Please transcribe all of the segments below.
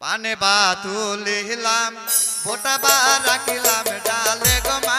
পানে বা তুলিলাম বোটা বা রাখিলাম ডালে গো মা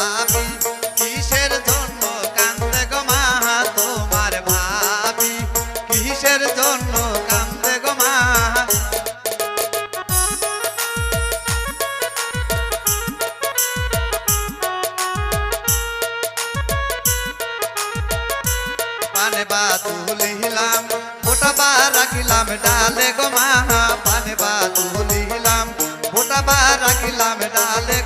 पान बा डाले गो डाले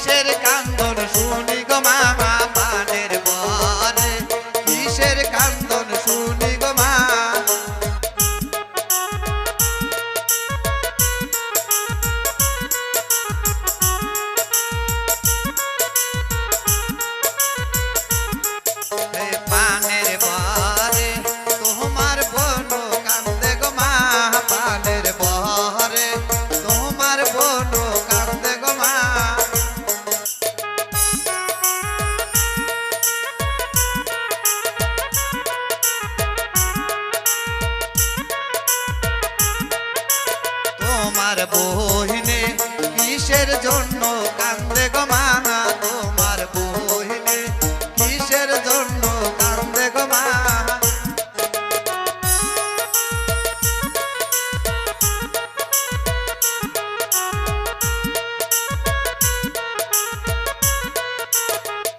কিসের কান্দন? শুনি গো মামা পানের বনে কিসের কান্দন? শুনি কিসের জন্য কান্দে গো মা তোমার বহিনে কিসের জন্য কান্দে গো মা?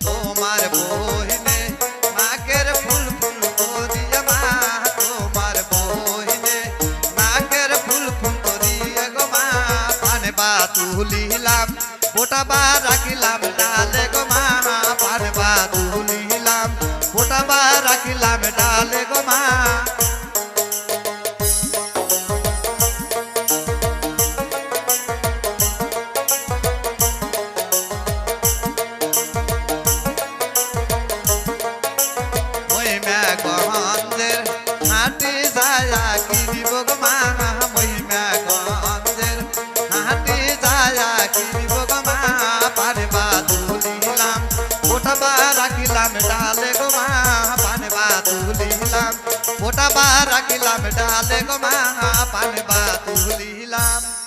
তোমার বই পা তুলিলাম, ফোটা পা রাখিলাম, ডালে গো মামা পারবা তুলিলাম, ফোটা পা রাখিলাম, ডালে গো মা তুলিলাম ওটা বা রাখিলাম ডালে গো মা পান বা তুলিলাম।